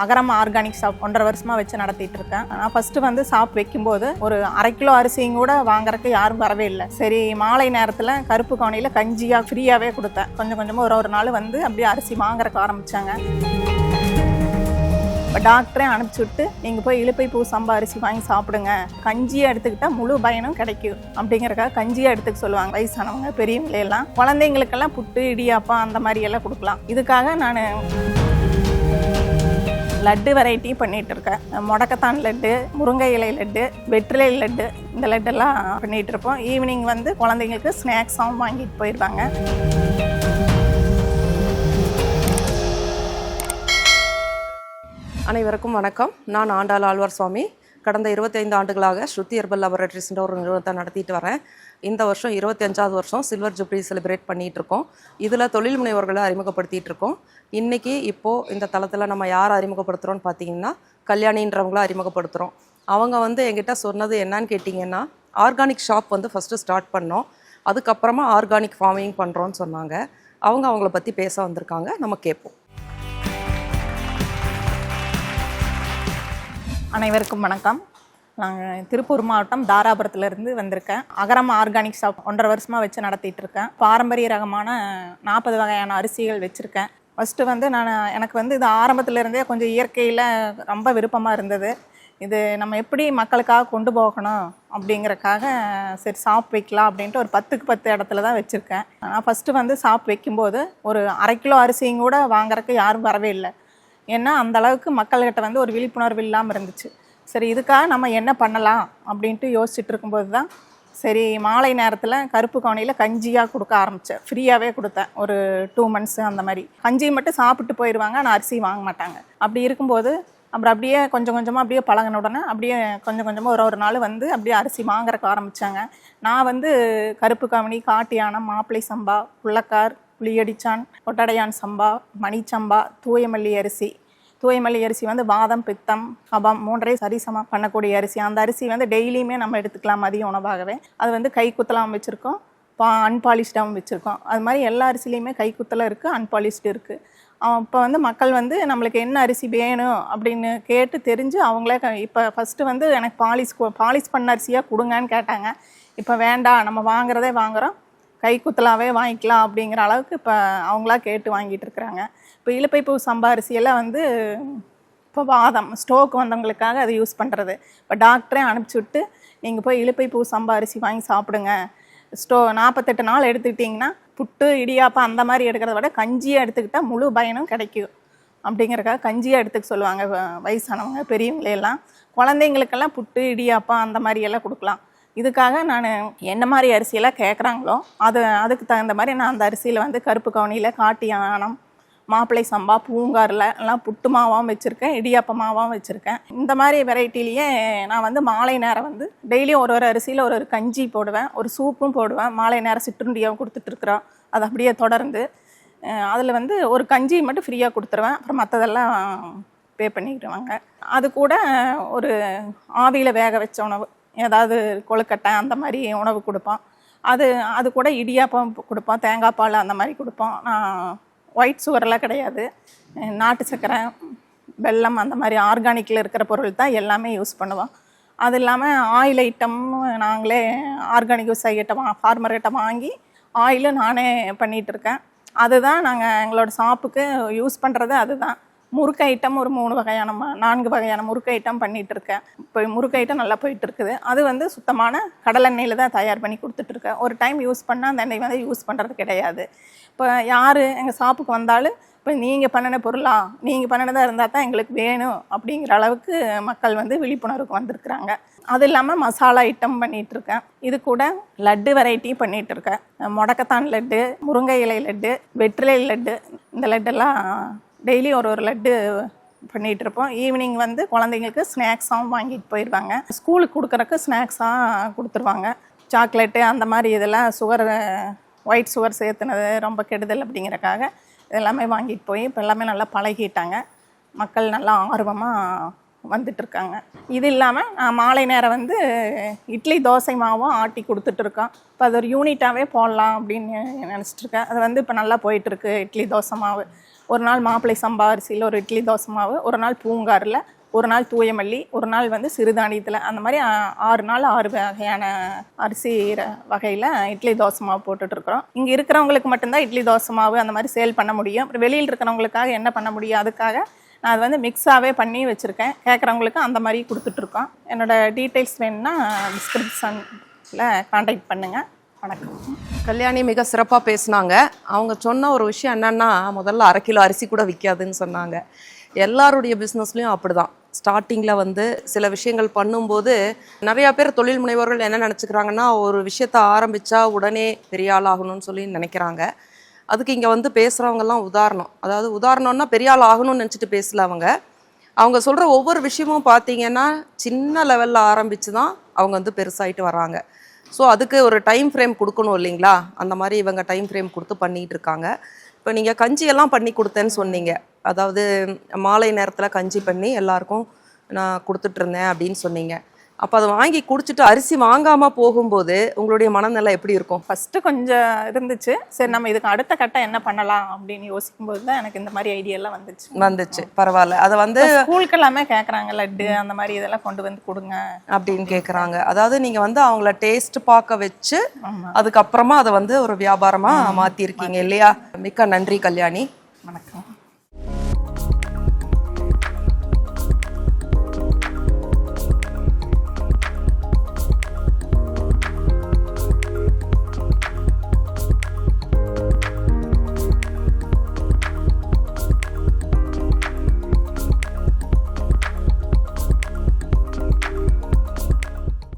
அகரம் organic shop ஒன்றரை வருஷமாக வச்சு நடத்திட்டு இருக்கேன். நான் ஃபஸ்ட்டு வந்து ஷாப் வைக்கும்போது ஒரு அரை கிலோ அரிசியும் கூட வாங்குறதுக்கு யாரும் வரவே இல்லை. சரி மாலை நேரத்தில் கருப்பு கவனியில் கஞ்சியாக ஃப்ரீயாகவே கொடுத்தேன். கொஞ்சம் கொஞ்சமாக ஒரு ஒரு நாள் வந்து அப்படியே அரிசி வாங்குறக்கு ஆரம்பித்தாங்க இப்போ டாக்டரே அனுப்பிச்சி விட்டு நீங்கள் போய் இழுப்பை பூ சம்பா அரிசி வாங்கி சாப்பிடுங்க. கஞ்சியை எடுத்துக்கிட்டால் முழு பயனும் கிடைக்கும். அப்படிங்கறக்காக கஞ்சியை எடுத்துக்க சொல்லுவாங்க. வயசானவங்க பெரியவங்களையெல்லாம் குழந்தைங்களுக்கெல்லாம் புட்டு இடியாப்பம் அந்த மாதிரி எல்லாம் கொடுக்கலாம். இதுக்காக நான் லட்டு வெரைட்டி பண்ணிட்டு இருக்கேன். முடக்கத்தான் லட்டு முருங்கை இலை லட்டு வெற்றிலை லட்டு இந்த லட்டெல்லாம் பண்ணிட்டு இருப்போம். ஈவினிங் வந்து குழந்தைங்களுக்கு ஸ்நாக்ஸாகவும் வாங்கிட்டு போயிடுவாங்க அனைவருக்கும் வணக்கம். நான் ஆண்டாள் ஆழ்வார் சுவாமி. கடந்த இருபத்தைந்து ஆண்டுகளாக ஸ்ருதி ஹெர்பல் லெபரட்டரிஸ்ன்ற ஒரு நிறுவனத்தை நடத்திட்டு வரேன். இந்த வருஷம் இருபத்தஞ்சாவது வருஷம் சில்வர் ஜூப்ளி செலிப்ரேட் பண்ணிட்டு இருக்கோம். இதில் தொழில் முனைவர்களை அறிமுகப்படுத்திட்டு இருக்கோம். இன்னைக்கு இப்போது இந்த தளத்தில் நம்ம யார் அறிமுகப்படுத்துகிறோன்னு பார்த்தீங்கன்னா கல்யாணின்றவங்கள அறிமுகப்படுத்துகிறோம் அவங்க வந்து எங்கிட்ட சொன்னது என்னன்னு கேட்டிங்கன்னா ஆர்கானிக் ஷாப் வந்து ஃபஸ்ட்டு ஸ்டார்ட் பண்ணோம். அதுக்கப்புறமா ஆர்கானிக் ஃபார்மிங் பண்ணுறோன்னு சொன்னாங்க. அவங்க அவங்கள பற்றி பேச வந்திருக்காங்க. நம்ம கேட்போம் அனைவருக்கும் வணக்கம். நாங்கள் திருப்பூர் மாவட்டம் தாராபுரத்துலேருந்து வந்திருக்கேன். அகரம் ஆர்கானிக் ஷாப் ஒன்றரை வருஷமாக வச்சு நடத்திட்டு இருக்கேன் பாரம்பரிய ரகமான நாற்பது வகையான அரிசிகள் வச்சுருக்கேன். ஃபஸ்ட்டு வந்து நான் எனக்கு வந்து இது ஆரம்பத்துலேருந்தே கொஞ்சம் இயற்கையில் ரொம்ப விருப்பமாக இருந்தது. இது நம்ம எப்படி மக்களுக்காக கொண்டு போகணும் அப்படிங்கிறக்காக சரி சாப் வைக்கலாம் அப்படின்ட்டு ஒரு பத்துக்கு பத்து இடத்துல தான் வச்சுருக்கேன். நான் ஃபஸ்ட்டு வந்து சாப் வைக்கும்போது ஒரு அரை கிலோ அரிசியும் கூட வாங்குறக்கு யாரும் வரவே இல்லை. ஏன்னா அந்த அளவுக்கு மக்கள்கிட்ட வந்து ஒரு விழிப்புணர்வு இல்லாமல் இருந்துச்சு. சரி இதுக்காக நம்ம என்ன பண்ணலாம் அப்படின்ட்டு யோசிச்சுட்டு இருக்கும்போது தான் சரி மாலை நேரத்தில் கருப்பு கவனியில் கஞ்சியாக கொடுக்க ஆரம்பித்தேன் ஃப்ரீயாகவே கொடுத்தேன். ஒரு டூ மந்த்ஸ் அந்த மாதிரி. கஞ்சி மட்டும் சாப்பிட்டு போயிடுவாங்க ஆனால் அரிசி வாங்க மாட்டாங்க. அப்படி இருக்கும்போது அப்புறம் அப்படியே கொஞ்சம் கொஞ்சமாக அப்படியே பழகின உடனே அப்படியே கொஞ்சம் கொஞ்சமாக ஒரு ஒரு நாள் வந்து அப்படியே அரிசி வாங்குறக்கு ஆரம்பித்தாங்க நான் வந்து கருப்பு கவனி காட்டு யானம் மாப்பிளை சம்பா புள்ளக்கார் புளியடிச்சான் ஒட்டடையான் சம்பா மணிச்சம்பா தூயமல்லி அரிசி தூய்மல்லி அரிசி வந்து வாதம் பித்தம் கபம் மூன்றே சரிசமம் பண்ணக்கூடிய அரிசி. அந்த அரிசி வந்து டெய்லியுமே நம்ம எடுத்துக்கலாம் மதிய உணவாகவே. அது வந்து கை குத்தலாம் வச்சுருக்கோம். பா அன்பாலிஷ்டாகவும் வச்சுருக்கோம். அது மாதிரி எல்லா அரிசிலையுமே கை குத்தலாம் இருக்குது அன்பாலிஷ்டு இருக்குது இப்போ வந்து மக்கள் வந்து நம்மளுக்கு என்ன அரிசி வேணும் அப்படின்னு கேட்டு தெரிஞ்சு அவங்களே இப்போ ஃபஸ்ட்டு வந்து எனக்கு பாலிஷ் பாலிஷ் பண்ண அரிசியாக கொடுங்கன்னு கேட்டாங்க. இப்போ வேண்டாம் நம்ம வாங்குறதே வாங்குகிறோம் கை குத்தலாகவே வாங்கிக்கலாம் அப்படிங்கிற அளவுக்கு இப்போ அவங்களா கேட்டு வாங்கிட்டு இருக்கிறாங்க. இப்போ இழுப்பைப்பூ சம்பா அரிசியெல்லாம் வந்து இப்போ வாதம். ஸ்டோக் வந்தவங்களுக்காக அதை யூஸ் பண்ணுறது இப்போ டாக்டரே அனுப்பிச்சி விட்டு நீங்கள் போய் இழுப்பை சம்பா அரிசி வாங்கி சாப்பிடுங்க. ஸ்டோ நாற்பத்தெட்டு நாள் எடுத்துக்கிட்டிங்கன்னா புட்டு இடியாப்பம் அந்த மாதிரி எடுக்கிறத விட கஞ்சியை எடுத்துக்கிட்டால் முழு பயனும் கிடைக்கும். அப்படிங்கிறக்காக கஞ்சியாக எடுத்துக்க சொல்லுவாங்க வ- வயசானவங்க பெரியவங்களையெல்லாம். குழந்தைங்களுக்கெல்லாம் புட்டு இடியாப்பம் அந்த மாதிரியெல்லாம் கொடுக்கலாம். இதுக்காக நான் என்ன மாதிரி அரிசியெல்லாம் கேட்குறாங்களோ அது அதுக்கு தகுந்த மாதிரி நான் அந்த அரிசியில் வந்து கருப்பு கவுனியில் காட்டி ஆனம் மாப்பிளை சம்பா பூங்காரில் எல்லாம் புட்டு மாவாகவும் வச்சுருக்கேன் இடியாப்ப மாவாகவும் வச்சுருக்கேன். இந்த மாதிரி வெரைட்டிலேயே நான் வந்து மாலை நேரம் வந்து டெய்லியும் ஒரு ஒரு அரிசியில் ஒரு ஒரு கஞ்சி போடுவேன் ஒரு சூப்பும் போடுவேன். மாலை நேரம் சிற்றுண்டியாகவும் கொடுத்துட்ருக்குறோம் அது அப்படியே தொடர்ந்து அதில் வந்து ஒரு கஞ்சி மட்டும் ஃப்ரீயாக கொடுத்துருவேன். அப்புறம் மற்றதெல்லாம் பே பண்ணிக்கிடுவாங்க. அது கூட ஒரு ஆவியில் வேக வச்ச உணவு ஏதாவது கொழுக்கட்டை அந்த மாதிரி உணவு கொடுப்போம் அது அது கூட இடியாப்பம் கொடுப்போம் தேங்காய் பால் அந்த மாதிரி கொடுப்போம் நான் ஒயிட் சுகரெலாம் கிடையாது. நாட்டு சர்க்கரை வெல்லம் அந்த மாதிரி ஆர்கானிக்கில் இருக்கிற பொருள் தான் எல்லாமே யூஸ் பண்ணுவோம். அது இல்லாமல் ஆயில் ஐட்டம் நாங்களே ஆர்கானிக் விவசாயி கிட்ட ஃபார்மர்கிட்ட வாங்கி ஆயிலும் நானே பண்ணிகிட்ருக்கேன் அதுதான் நாங்கள் எங்களோட ஷாப்புக்கு யூஸ் பண்ணுறது அதுதான். முறுக்கு ஐட்டம் ஒரு மூணு வகையான ம- நான்கு வகையான முறுக்கு ஐட்டம் பண்ணிட்டு இருக்கேன் இப்போ முறுக்கு ஐட்டம் நல்லா போயிட்டு இருக்குது அது வந்து சுத்தமான கடலெண்ணெயில் தான் தயார் பண்ணி கொடுத்துட்டு இருக்கேன் ஒரு டைம் யூஸ் பண்ணால் அந்த எண்ணெய் வந்து யூஸ் பண்ணுறது கிடையாது. இப்போ யார் எங்கள் ஷாப்புக்கு வந்தாலும் இப்போ நீங்கள் பண்ணின பொருளா நீங்கள் பண்ணினதாக இருந்தால் தான் எங்களுக்கு வேணும் அப்படிங்கிற அளவுக்கு மக்கள் வந்து விழிப்புணர்வுக்கு வந்திருக்கிறாங்க. அது இல்லாமல் மசாலா ஐட்டம் பண்ணிகிட்டு இருக்கேன் இது கூட லட்டு வெரைட்டி பண்ணிகிட்டு இருக்கேன் முடக்கத்தான் லட்டு முருங்கை இலை லட்டு வெற்றிலை லட்டு இந்த லட்டெல்லாம் டெய்லி ஒரு ஒரு லட்டு பண்ணிகிட்டு இருப்போம். ஈவினிங் வந்து குழந்தைங்களுக்கு ஸ்நாக்ஸாகவும் வாங்கிட்டு போயிடுவாங்க ஸ்கூலுக்கு கொடுக்குறக்கு ஸ்நாக்ஸாக கொடுத்துருவாங்க. சாக்லேட்டு அந்த மாதிரி இதெல்லாம் சுகர் ஒயிட் சுகர் சேர்த்துனது ரொம்ப கெடுதல் அப்படிங்கிறக்காக இதெல்லாமே வாங்கிட்டு போய் இப்போ எல்லாமே நல்லா பழகிட்டாங்க. மக்கள் நல்லா ஆர்வமாக வந்துட்டுருக்காங்க. இது இல்லாமல் நான் மாலை நேரம் வந்து இட்லி தோசை மாவும் ஆட்டி கொடுத்துட்ருக்கோம் இப்போ அது ஒரு யூனிட்டாகவே போடலாம் அப்படின்னு நினச்சிட்ருக்கேன் அது வந்து இப்போ நல்லா போயிட்டுருக்கு இட்லி தோசை மாவு. ஒரு நாள் மாப்பிளை சம்பா அரிசியில் ஒரு இட்லி தோசை மாவு ஒரு நாள் பூங்காரில் ஒரு நாள் தூயமல்லி ஒரு நாள் வந்து சிறுதானியத்தில். அந்த மாதிரி ஆறு நாள் ஆறு வகையான அரிசி வகையில் இட்லி தோசை மாவு போட்டுட்ருக்குறோம் இங்கே இருக்கிறவங்களுக்கு மட்டும்தான் இட்லி தோசை மாவு அந்த மாதிரி சேல் பண்ண முடியும். அப்புறம் வெளியில் இருக்கிறவங்களுக்காக என்ன பண்ண முடியும்? அதுக்காக நான் அது வந்து மிக்ஸாகவே பண்ணி வச்சுருக்கேன். கேட்குறவங்களுக்கு அந்த மாதிரி கொடுத்துட்ருக்கோம் என்னோட டீட்டெயில்ஸ் வேணும்னா டிஸ்கிரிப்ஷனில் காண்டாக்ட் பண்ணுங்கள் வணக்கம். கல்யாணி மிக சிறப்பாக பேசுனாங்க. அவங்க சொன்ன ஒரு விஷயம் என்னன்னா முதல்ல அரை கிலோ அரிசி கூட விற்காதுன்னு சொன்னாங்க. எல்லாருடைய பிஸ்னஸ்லையும் அப்படிதான். ஸ்டார்டிங்கில் வந்து சில விஷயங்கள் பண்ணும்போது நிறையா பேர் தொழில் முனைவோர்கள் என்ன நினச்சிக்கிறாங்கன்னா ஒரு விஷயத்த ஆரம்பித்தா உடனே பெரிய ஆள் ஆகணும்னு சொல்லி நினைக்கிறாங்க. அதுக்கு இங்கே வந்து பேசுகிறவங்கெல்லாம் உதாரணம். அதாவது உதாரணம்னா பெரிய ஆள் ஆகணும்னு நினச்சிட்டு பேசல அவங்க. அவங்க சொல்கிற ஒவ்வொரு விஷயமும் பார்த்தீங்கன்னா சின்ன லெவலில் ஆரம்பித்து தான் அவங்க வந்து பெருசாயிட்டு வராங்க. ஸோ அதுக்கு ஒரு டைம் ஃப்ரேம் கொடுக்கணும் இல்லைங்களா? அந்த மாதிரி இவங்க டைம் ஃப்ரேம் கொடுத்து பண்ணிகிட்டு இருக்காங்க. இப்போ நீங்கள் கஞ்சியெல்லாம் பண்ணி கொடுத்தேன்னு சொன்னீங்க. அதாவது மாலை நேரத்தில் கஞ்சி பண்ணி எல்லாருக்கும் நான் கொடுத்துட்ருந்தேன் அப்படின்னு சொன்னீங்க. அப்போ அதை வாங்கி குடிச்சிட்டு அரிசி வாங்காமல் போகும்போது உங்களுடைய மனநிலை எப்படி இருக்கும்? ஃபஸ்ட்டு கொஞ்சம் இருந்துச்சு. சரி நம்ம இதுக்கு அடுத்த கட்டம் என்ன பண்ணலாம் அப்படின்னு யோசிக்கும்போது தான் எனக்கு இந்த மாதிரி ஐடியாலாம் வந்துச்சு. வந்துச்சு. பரவாயில்ல. அதை வந்து ஸ்கூலுக்கு எல்லாமே கேட்குறாங்க லட்டு அந்த மாதிரி இதெல்லாம் கொண்டு வந்து கொடுங்க. அப்படின்னு கேட்குறாங்க அதாவது நீங்கள் வந்து அவங்கள டேஸ்ட் பார்க்க வச்சு. அதுக்கப்புறமா அதை வந்து ஒரு வியாபாரமாக மாற்றிருக்கீங்க இல்லையா? மிக்க நன்றி கல்யாணி. வணக்கம்.